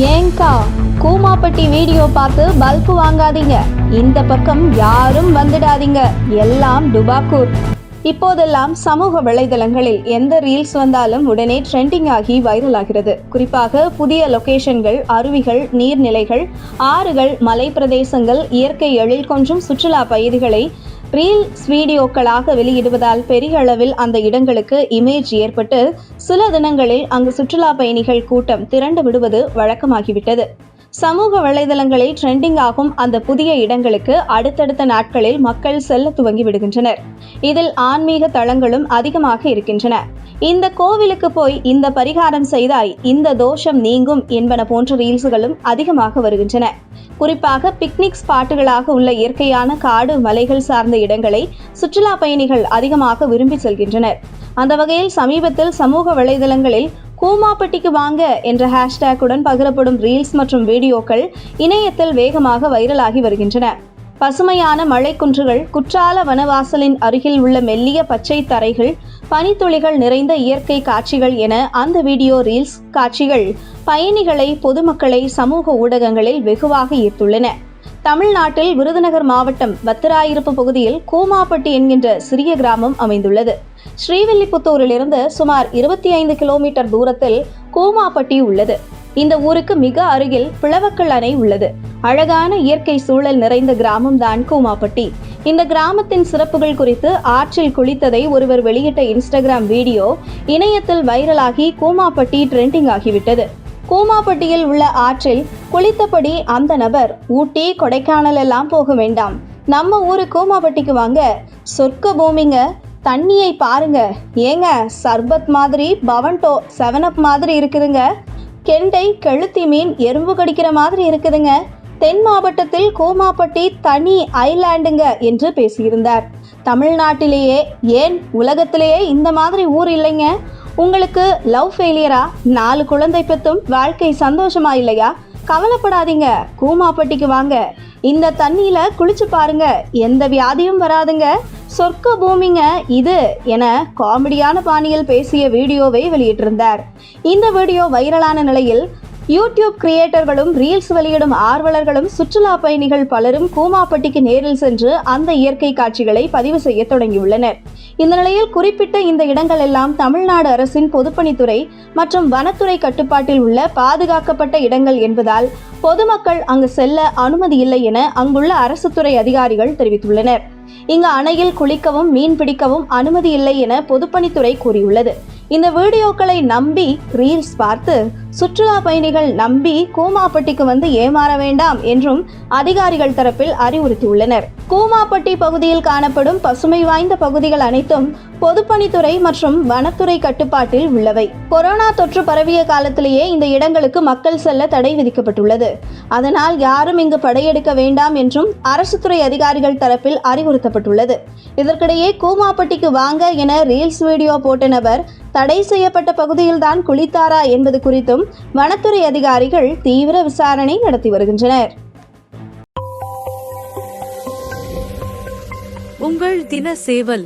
ஏங்கா கூமாப்பட்டி வீடியோ பார்த்து பல்பு வாங்காதீங்க. இந்த பக்கம் யாரும் வந்துடாதீங்க. எல்லாம் டுபாக்கூர். இப்போதெல்லாம் சமூக வலைதளங்களில் எந்த ரீல்ஸ் வந்தாலும் உடனே ட்ரெண்டிங் ஆகி வைரல் ஆகிறது. குறிப்பாக புதிய லொகேஷன்கள் அருவிகள் நீர்நிலைகள் ஆறுகள் மலை பிரதேசங்கள் இயற்கை எழில் கொஞ்சம் சுற்றுலா பயிர்களை ரீல்ஸ் வீடியோக்களாக வெளியிடுவதால் பெரிய அளவில் அந்த இடங்களுக்கு இமேஜ் ஏற்பட்டு சில தினங்களில் அங்கு சுற்றுலா பயணிகள் கூட்டம் திரண்டு விடுவது வழக்கமாகிவிட்டது. சமூக வலைதளங்களில் ட்ரெண்டிங் ஆகும் அந்த புதிய இடங்களுக்கு அடுத்தடுத்த நாட்களில் மக்கள் செல்ல துவங்கி விடுகின்றனர். இதில் ஆன்மீக தளங்களும் அதிகமாக இருக்கின்றன. இந்த கோவிலுக்கு போய் இந்த பரிகாரம் செய்தாய் இந்த தோஷம் நீங்கும் என்பன போன்ற ரீல்ஸுகளும் அதிகமாக வருகின்றன. குறிப்பாக பிக்னிக் ஸ்பாட்டுகளாக உள்ள இயற்கையான காடு மலைகள் சார்ந்த இடங்களை சுற்றுலா பயணிகள் அதிகமாக விரும்பி செல்கின்றனர். அந்த வகையில் சமீபத்தில் சமூக வலைதளங்களில் கூமாப்பட்டிக்கு வாங்க என்ற ஹேஷ்டேக்குடன் பகிரப்படும் ரீல்ஸ் மற்றும் வீடியோக்கள் இணையத்தில் வேகமாக வைரலாகி வருகின்றன. பசுமையான மலைக்குன்றுகள் குற்றால வனவாசலின் அருகில் உள்ள மெல்லிய பச்சை தரைகள் பனித்துளிகள் நிறைந்த இயற்கை காட்சிகள் என அந்த வீடியோ ரீல்ஸ் காட்சிகள் பயணிகளை பொதுமக்களை சமூக ஊடகங்களில் வெகுவாக ஈர்த்துள்ளன. தமிழ்நாட்டில் விருதுநகர் மாவட்டம் வத்திராயிருப்பு பகுதியில் கூமாப்பட்டி என்கின்ற சிறிய கிராமம் அமைந்துள்ளது. ஸ்ரீவில்லிபுத்தூரிலிருந்து சுமார் இருபத்தி ஐந்து கிலோமீட்டர் தூரத்தில் கூமாப்பட்டி உள்ளது. இந்த ஊருக்கு மிக அருகில் பிளவக்கல் அணை உள்ளது. அழகான இயற்கை சூழல் நிறைந்த கிராமம்தான் கூமாப்பட்டி. இந்த கிராமத்தின் சிறப்புகள் குறித்து ஆற்றில் குளித்ததை ஒருவர் வெளியிட்ட இன்ஸ்டாகிராம் வீடியோ இணையத்தில் வைரலாகி கூமாப்பட்டி ட்ரெண்டிங் ஆகிவிட்டது. கூமாப்பட்டியில் உள்ள ஆற்றில் குளித்தபடி அந்த நபர் ஊட்டி கொடைக்கானல் எல்லாம் போக வேண்டாம். நம்ம ஊரு கூமாப்பட்டிக்கு வாங்க. சொர்க்க பூமிங்க தண்ணியை பாருங்க. ஏங்க சர்பத் மாதிரி பவன்டோ செவனப் மாதிரி இருக்குதுங்க. கெண்டை கெளுத்தி மீன் எறும்பு கடிக்கிற மாதிரி இருக்குதுங்க. தென் மாவட்டத்தில் கோமாப்பட்டி தனி ஐலாண்டுங்க என்று பேசியிருந்தார். தமிழ்நாட்டிலேயே ஏன் உலகத்திலேயே இந்த மாதிரி ஊர் இல்லைங்க? உங்களுக்கு லவ் ஃபெயிலியரா நாலு குழந்தை பெற்றும் வாழ்க்கை சந்தோஷமா இல்லையா? கவலைப்படாதீங்க கூமாப்பட்டிக்கு வாங்க. இந்த தண்ணியில குளிச்சு பாருங்க. எந்த வியாதியும் வராதுங்க. சொர்க்க பூமிங்க இது என காமெடியான பாணியில் பேசிய வீடியோவை வெளியிட்டிருந்தார். இந்த வீடியோ வைரலான நிலையில் யூடியூப் கிரியேட்டர்களும் ரீல்ஸ் வெளியிடும் ஆர்வலர்களும் சுற்றுலா பயணிகள் பலரும் கூமாப்பட்டிக்கு நேரில் சென்று அந்த இயற்கை காட்சிகளை பதிவு செய்ய தொடங்கியுள்ளனர். இந்த நிலையில் குறிப்பிட்ட இந்த இடங்கள் எல்லாம் தமிழ்நாடு அரசின் பொதுப்பணித்துறை மற்றும் வனத்துறை கட்டுப்பாட்டில் உள்ள பாதுகாக்கப்பட்ட இடங்கள் என்பதால் பொதுமக்கள் அங்கு செல்ல அனுமதி இல்லை என அங்குள்ள அரசு துறை அதிகாரிகள் தெரிவித்துள்ளனர். இங்கு அணையில் குளிக்கவும் மீன் பிடிக்கவும் அனுமதி இல்லை என பொதுப்பணித்துறை கூறியுள்ளது. இந்த வீடியோக்களை நம்பி ரீல்ஸ் பார்த்து சுற்றுலா பயணிகள் நம்பி கூமாப்பட்டிக்கு வந்து ஏமாற வேண்டாம் என்றும் அதிகாரிகள் தரப்பில் அறிவுறுத்தியுள்ளனர். கூமாப்பட்டி பகுதியில் காணப்படும் பசுமை வாய்ந்த பகுதிகள் அனைத்தும் பொதுப்பணித்துறை மற்றும் வனத்துறை கட்டுப்பாட்டில் உள்ளவை. கொரோனா தொற்று பரவிய காலத்திலேயே இந்த இடங்களுக்கு மக்கள் செல்ல தடை விதிக்கப்பட்டுள்ளது. அதனால் யாரும் இங்கு படையெடுக்க வேண்டாம் என்றும் அரசு துறை அதிகாரிகள் தரப்பில் அறிவுறுத்தப்பட்டுள்ளது. இதற்கிடையே கூமாப்பட்டிக்கு வாங்க என ரீல்ஸ் வீடியோ போட்ட நபர் தடை செய்யப்பட்ட பகுதியில்தான் குளித்தாரா என்பது குறித்தும் வனத்துறை அதிகாரிகள் தீவிர விசாரணை நடத்தி வருகின்றனர். உங்கள் தின சேவல்